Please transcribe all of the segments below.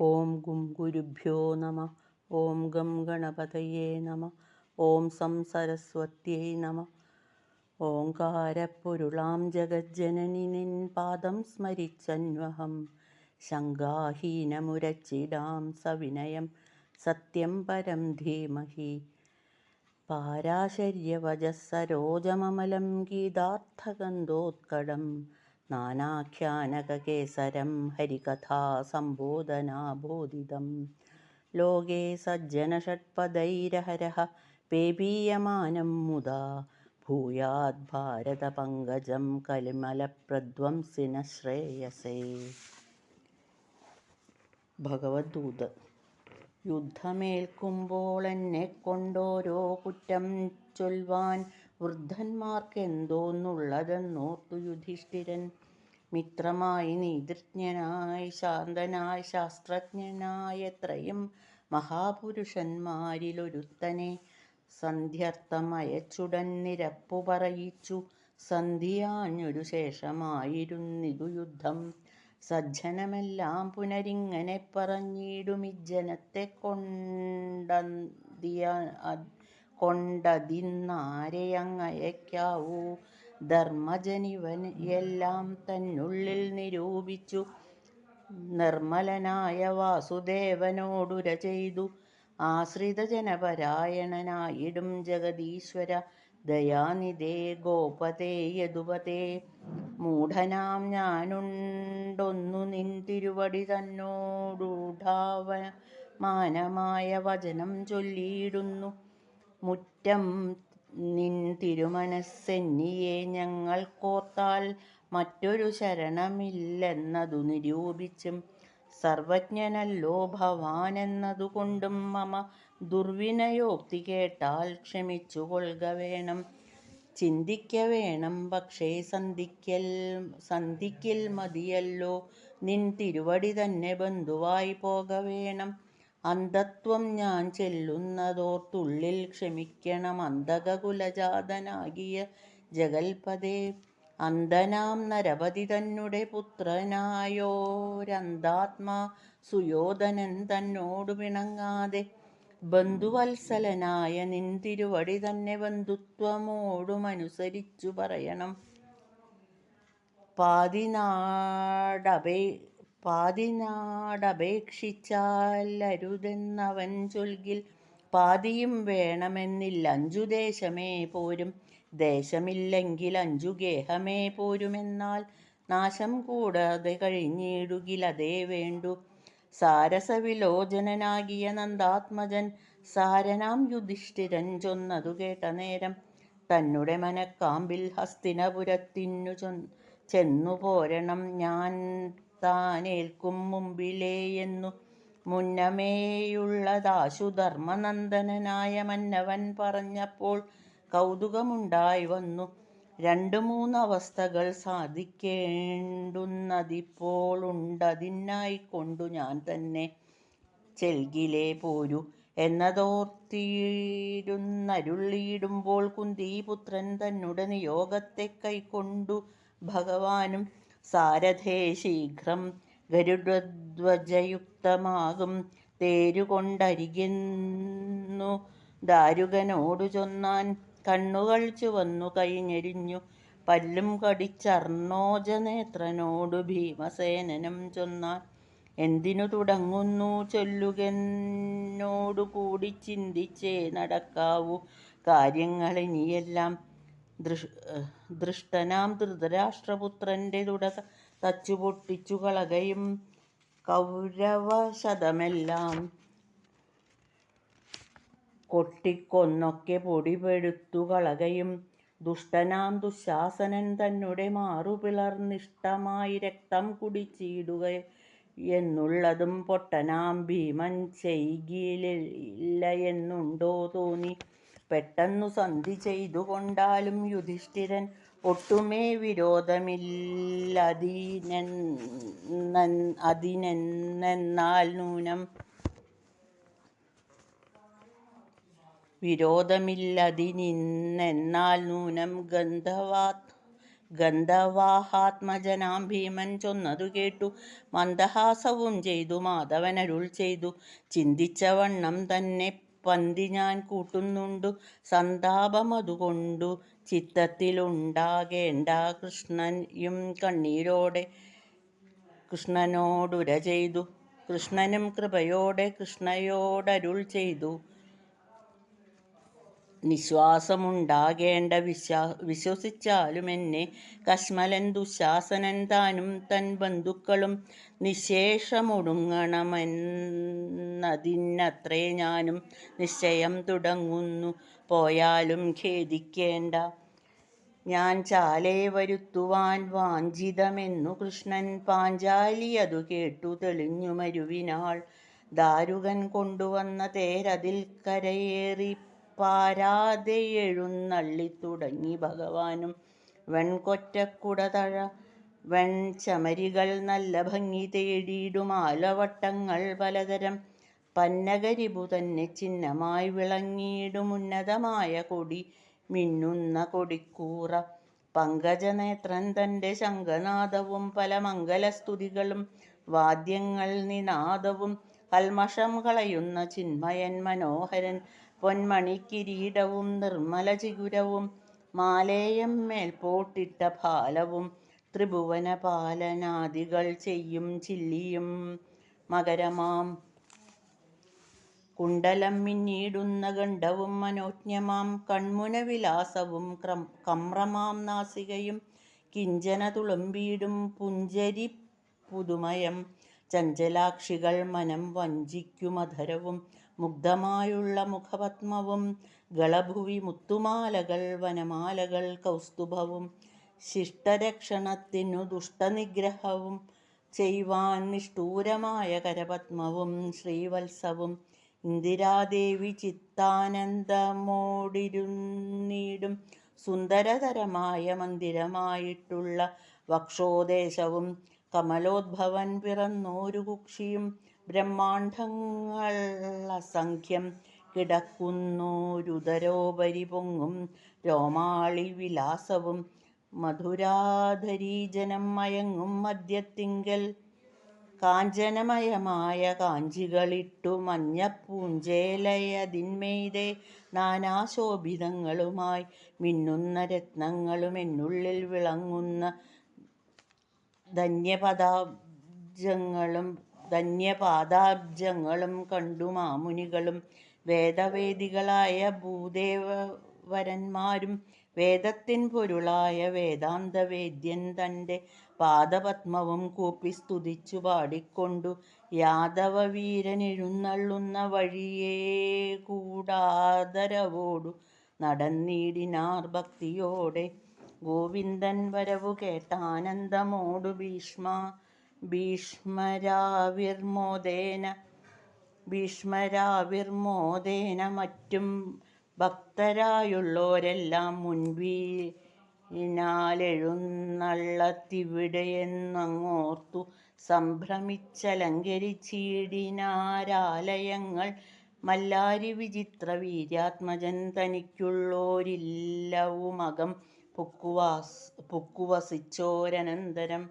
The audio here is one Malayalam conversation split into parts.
ഓം ഗും ഗുരുഭ്യോ നമ. ഓം ഗം ഗണപതയേ നമ. ഓം സം സരസ്വത്യൈ നമ. ഓങ്കാരപ്പൊരുളാം ജഗജ്ജനനി നിൻ പാദം സ്മരിച്ചന്വഹം. ശങ്കാഹീനമുരച്ചിടാം സവിനയം സത്യം പരം ധീമഹി. പാരാശര്യവജസ്സരോജമമലം ഗീതാർത്ഥഗന്ധോത്കടം. ഹരികഥാസംബോധനാബോധിതം. ലോകേ സജ്ജനഷട്പദൈരഹരഹ പേപീയമാനം മുദാ. ഭൂയാത് ഭാരതപങ്കജം കലിമലപ്രധ്വംസിന ശ്രേയസേ ഭഗവദ്ദൂത് യുദ്ധമേൽക്കുമ്പോൾ എന്നെ കൊണ്ടോരോ കുറ്റം ചൊൽവാൻ വൃദ്ധന്മാർക്കെന്തോന്നുള്ളതെന്നോർത്തു യുധിഷ്ഠിരൻ മിത്രമായി നീതൃജ്ഞനായി ശാന്തനായി ശാസ്ത്രജ്ഞനായ എത്രയും മഹാപുരുഷന്മാരിലൊരുത്തനെ സന്ധ്യർത്ഥമയച്ചുടൻ നിരപ്പു പറയിച്ചു. സന്ധിയാഞ്ഞൊരു ശേഷമായിരുന്നിതു യുദ്ധം. സജ്ജനമെല്ലാം പുനരിങ്ങനെ പറഞ്ഞിടുമിജ്ജനത്തെ കൊണ്ടതിയ കൊണ്ടതിന്നാരെയങ്ങയക്കാവൂ? ധർമ്മജനിവൻ എല്ലാം തന്നുള്ളിൽ നിരൂപിച്ചു. നിർമ്മലനായ വാസുദേവനോടുര ചെയ്തു. ആശ്രിത ജനപരായണനായിടും ജഗദീശ്വര. ദയാനിധേ ഗോപതേ യദുപതേ. മൂഢനാം ഞാനുണ്ടൊന്നു നിൻ തിരുവടി തന്നോടൂഢാവ മാനമായ വചനം ചൊല്ലിയിടുന്നു. മുറ്റം നിൻ തിരുമനസ്സെന്നിയെ ഞങ്ങൾ കോർത്താൽ മറ്റൊരു ശരണമില്ലെന്നതു നിരൂപിച്ചും സർവജ്ഞനല്ലോ ഭവാനെന്നതുകൊണ്ടും മമ ദുർവിനയോക്തി കേട്ടാൽ ക്ഷമിച്ചു കൊള്ളുക വേണം. ചിന്തിക്ക വേണം പക്ഷേ സന്ധിക്കൽ സന്ധിക്കിൽ മതിയല്ലോ. നിൻ തിരുവടി തന്നെ ബന്ധുവായി പോക വേണം. അന്ധത്വം ഞാൻ ചെല്ലുന്നതോർത്തുള്ളിൽ ക്ഷമിക്കണം അന്ധകകുലജാതനാകിയ ജഗൽപദേ അന്ധനാം നരപതി തന്നെ പുത്രനായോരന്താത്മാ സുയോധനൻ തന്നോട് പിണങ്ങാതെ. ബന്ധുവത്സലനായ നിന്തിരുവടി തന്നെ ബന്ധുത്വമോടുമനുസരിച്ചു പറയണം. പാതിനാടപേ പാതിനാടപേക്ഷിച്ചാലരുതെന്നവൻ ചൊൽകിൽ പാതിയും വേണമെന്നില്ല അഞ്ചു ദേശമേ പോരും. ദേശമില്ലെങ്കിൽ അഞ്ചു ഗേഹമേ പോരുമെന്നാൽ നാശം കൂടാതെ കഴിഞ്ഞിടുകിലതേ വേണ്ടു. സാരസവിലോചനനാകിയ നന്ദാത്മജൻ സാരനാം യുധിഷ്ഠിരൻ ചൊന്നതു കേട്ട നേരം തന്നെ മനക്കാമ്പിൽ ഹസ്തിനപുരത്തിനു ചൊ ചെന്നു പോരണം ഞാൻ. താനേൽക്കും മുമ്പിലേയെന്നു മുന്നമേയുള്ളതാശു ധർമ്മനന്ദനായ മന്നവൻ പറഞ്ഞപ്പോൾ കൗതുകമുണ്ടായി വന്നു. രണ്ടു മൂന്നവസ്ഥകൾ സാധിക്കേണ്ടുന്നതിപ്പോൾ ഉണ്ടതിനായിക്കൊണ്ടു ഞാൻ തന്നെ ചെൽകിലേ പോരു എന്നതോർത്തിരുന്നരുളിയിടുമ്പോൾ കുന്തിപുത്രൻ തന്നുടെ യോഗത്തെ കൈക്കൊണ്ടു ഭഗവാനും സാരഥേ ശീഘ്രം ഗരുഡധ്വജയുക്തമാകും. തേരുകൊണ്ടരികുന്നു ദാരുകനോടു ചൊന്നാൻ. കണ്ണുകൾ ചുവന്നു കൈഞ്ഞെരിഞ്ഞു പല്ലും കടിച്ചർണോജനേത്രനോടു ഭീമസേനനം ചൊന്നാൻ. എന്തിനു തുടങ്ങുന്നു ചൊല്ലുകെന്നോടു കൂടി ചിന്തിച്ചേ നടക്കാവൂ. കാര്യങ്ങളിനിയെല്ലാം ദൃഷ് ദൃഷ്ടനാം ധൃതരാഷ്ട്രപുത്രന്റെ തുട തച്ചു പൊട്ടിച്ചു കളകയും കൗരവശതമെല്ലാം കൊട്ടിക്കൊന്നൊക്കെ പൊടിപെടുത്തു കളകയും ദുഷ്ടനാം ദുശാസനൻ തന്നെ മാറുപിളർന്നിഷ്ടമായി രക്തം കുടിച്ചിടുക എന്നുള്ളതും പൊട്ടനാം ഭീമൻ ചെയ്യില്ല എന്നുണ്ടോ തോന്നി. പെട്ടെന്നു സന്ധി ചെയ്തുകൊണ്ടാലും യുധിഷ്ഠിരൻ ഒട്ടുമേ വിരോധമില്ലതിനെന്നാൽ നൂനം. വിരോധമില്ലതിനിന്നെന്നാൽ നൂനം. ഗന്ധവാത് ഗന്ധവാഹാത്മജനാം ഭീമൻ ചൊന്നതു കേട്ടു. മന്ദഹാസവും ചെയ്തു മാധവനരുൾ ചെയ്തു. ചിന്തിച്ച വണ്ണം തന്നെ പന്തി ഞാൻ കൂട്ടുന്നുണ്ടു സന്താപമതുകൊണ്ടു ചിത്തത്തിലുണ്ടാകേണ്ട കൃഷ്ണനും കണ്ണീരോടെ കൃഷ്ണനോടുര ചെയ്തു കൃഷ്ണനും കൃപയോടെ കൃഷ്ണയോടരുൾ ചെയ്തു. നിശ്വാസമുണ്ടാകേണ്ട വിശ്വാ വിശ്വസിച്ചാലും എന്നെ കശ്മലൻ ദുശാസനൻ താനും തൻ ബന്ധുക്കളും നിശേഷമൊടുങ്ങണമെന്നതിനത്രേ ഞാനും നിശ്ചയം തുടങ്ങുന്നു. പോയാലും ഖേദിക്കേണ്ട. ഞാൻ ചാലേ വരുത്തുവാൻ വാഞ്ചിതമെന്നു കൃഷ്ണൻ പാഞ്ചാലി അതു കേട്ടു തെളിഞ്ഞു മരുവിനാൾ ദാരുകൻ കൊണ്ടുവന്ന തേരതിൽ കരയേറി പാരാതെ എഴുന്നള്ളി തുടങ്ങി ഭഗവാനും. വെൺകൊറ്റക്കുട തഴ വെൺചമരികൾ നല്ല ഭംഗി തേടിയിടും ആലവട്ടങ്ങൾ പലതരം. പന്നകരിപു തന്നെ ചിഹ്നമായി വിളങ്ങിയിടും ഉന്നതമായ കൊടി മിന്നുന്ന കൊടിക്കൂറ. പങ്കജനേത്രൻ തന്റെ ശംഖനാദവും പല മംഗലസ്തുതികളും വാദ്യങ്ങൾ നിനാദവും കൽമഷം കളയുന്ന ചിന്മയൻ മനോഹരൻ. പൊന്മണിക്കിരീടവും നിർമ്മല ചിഗുരവും മാലേയം മേൽ പോട്ടിട്ട ഫാലവും ത്രിഭുവന പാലനാദികൾ ചെയ്യും ചില്ലിയും മകരമാം. കുണ്ടലം മിന്നീടുന്ന ഗണ്ഡവും മനോജ്ഞമാം. കൺമുനവിലാസവും ക്രം കമ്രമാം നാസികയും കിഞ്ചന തുളുമ്പീടും പുഞ്ചരി പുതുമയം. ചഞ്ചലാക്ഷികൾ മനം വഞ്ചിക്കുമധരവും മുഗ്ധമായുള്ള മുഖപത്മവും ഗളഭുവി മുത്തുമാലകൾ വനമാലകൾ കൗസ്തുഭവും ശിഷ്ടരക്ഷണത്തിനു ദുഷ്ടനിഗ്രഹവും ചെയ്യുവാൻ നിഷ്ഠൂരമായ കരപത്മവും ശ്രീവത്സവും ഇന്ദിരാദേവി ചിത്താനന്ദമോടിരുന്നീടും സുന്ദരതരമായ മന്ദിരമായിട്ടുള്ള വക്ഷോദേശവും കമലോദ്ഭവൻ പിറന്നോരു കുക്ഷിയും ബ്രഹ്മാണ്ഡങ്ങൾ അസംഖ്യം കിടക്കുന്നോരുദരോപരി പൊങ്ങും രോമാളി വിലാസവും മധുരാധരീജനം മയങ്ങും മദ്യത്തിങ്കൽ കാഞ്ചനമയമായ കാഞ്ചികളിട്ടു മഞ്ഞപ്പൂഞ്ചേലയതിന്മെയ്തെ നാനാശോഭിതങ്ങളുമായി മിന്നുന്ന രത്നങ്ങളും എന്നുള്ളിൽ വിളങ്ങുന്ന ധന്യപദാബ്ജങ്ങളും ധന്യപാദാബ്ജങ്ങളും കണ്ടു മാമുനികളും. വേദവേദികളായ ഭൂദേവരന്മാരും വേദത്തിൻ പൊരുളായ വേദാന്തവേദ്യൻ തന്റെ പാദപത്മവും കൂപ്പി സ്തുതിച്ചു പാടിക്കൊണ്ടു. യാദവ വീരൻ എഴുന്നള്ളുന്ന വഴിയേ കൂടാദരവോടു നടന്നിടിനാർ ഭക്തിയോടെ. ഗോവിന്ദൻ വരവു കേട്ടാനന്ദമോടു ഭീഷ്മ ഭീഷ്മരാവിർമോദേന ഭീഷ്മരാവിർമോദേന മറ്റും ഭക്തരായുള്ളോരെല്ലാം മുൻപിനാലെഴുന്നള്ളത്തിവിടെയെന്നങ്ങോർത്തു സംഭ്രമിച്ചലങ്കരിച്ചിടിനാരാലയങ്ങൾ. മല്ലാരി വിചിത്ര വീര്യാത്മജൻ തനിക്കുള്ളോരില്ലവുമകം പുക്കുവാസ് പുക്കുവസിച്ചോരനന്തരം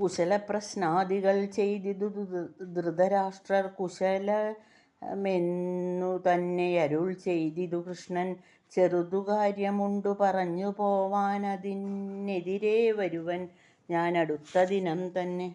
കുശലപ്രശ്നാദികൾ ചെയ്തിതു ധൃതരാഷ്ട്രർ കുശലമെന്നു തന്നെ അരുൾ ചെയ്തിതു കൃഷ്ണൻ. ചെറുതു കാര്യമുണ്ടു പറഞ്ഞു പോവാനതിനെതിരെ വരുവൻ ഞാൻ അടുത്ത ദിനം തന്നെ.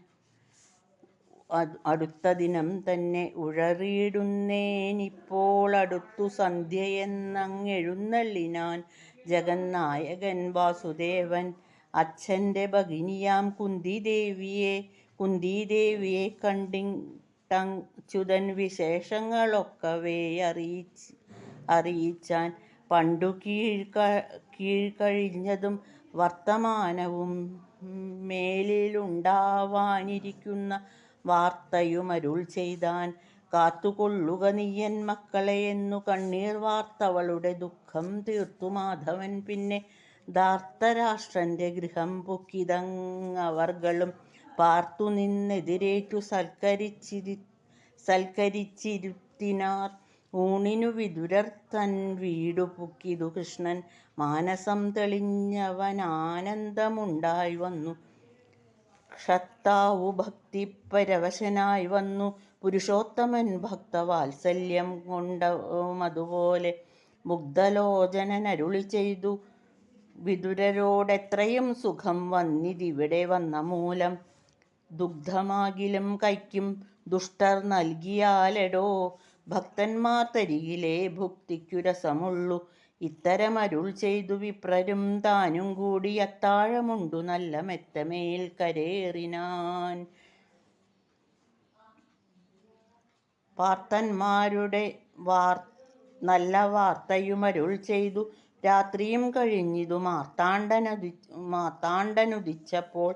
അടുത്ത ദിനം തന്നെ ഉഴറിയിടുന്നേനിപ്പോൾ അടുത്തു സന്ധ്യയെന്നങ്ങെഴുന്നള്ളിനാൻ ജഗന്നായകൻ വാസുദേവൻ. അച്ഛന്റെ ഭഗിനിയാം കുന്തിദേവിയെ കുന്തിദേവിയെ കണ്ടിട്ടച്യുതൻ വിശേഷങ്ങളൊക്കവേ അറിയിച്ച് അറിയിച്ചാൻ പണ്ടു കീഴ്ക കീഴ്കഴിഞ്ഞതും വർത്തമാനവും മേലിലുണ്ടാവാനിരിക്കുന്ന വാർത്തയും അരുൾ ചെയ്താൻ കാത്തുകൊള്ളുക നീയൻ മക്കളെ എന്നു കണ്ണീർ വാർത്തവളുടെ ദുഃഖം തീർത്തു മാധവൻ പിന്നെ ധാർത്തരാഷ്ട്രന്റെ ഗൃഹം പൊക്കിതങ്ങവർകളും പാർത്തു നിന്നെതിരേറ്റു സൽക്കരിച്ചിരി സൽക്കരിച്ചിരുത്തിനാർ. ഊണിനു വിതുരർ തൻ വീടു പൊക്കിതു കൃഷ്ണൻ. മാനസം തെളിഞ്ഞവൻ ആനന്ദമുണ്ടായി വന്നു. ക്ഷത്താവു ഭക്തി പരവശനായി വന്നു. പുരുഷോത്തമൻ ഭക്തവാത്സല്യം കൊണ്ടതുപോലെ മുഗ്ധലോചനൻ അരുളി ചെയ്തു. വിതുരരോടെത്രയും സുഖം വന്നിതിവിടെ വന്ന മൂലം ദുഗ്ധമാകിലും കൈക്കും ദുഷ്ടർ നൽകിയാലെടോ ഭക്തന്മാർ തരികിലേ ഭുക്തിക്കുരസമുള്ളു ഇത്തരമരുൾ ചെയ്തു വിപ്രരും താനും കൂടി അത്താഴമുണ്ടു നല്ല മെത്തമേൽ കരേറിനാൻ. പാർത്തന്മാരുടെ വാർ നല്ല വാർത്തയുമരുൾ ചെയ്തു. രാത്രിയും കഴിഞ്ഞിതു. മാർത്താണ്ഡനുദി മാർത്താണ്ഡനുദിച്ചപ്പോൾ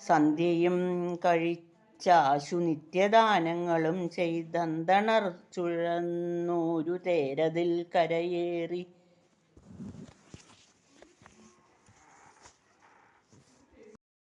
സന്ധ്യയും കഴിച്ചാശു നിത്യദാനങ്ങളും ചെയ്തന്തണർ ചുഴന്നൂരു തേരതിൽ കരയേറി.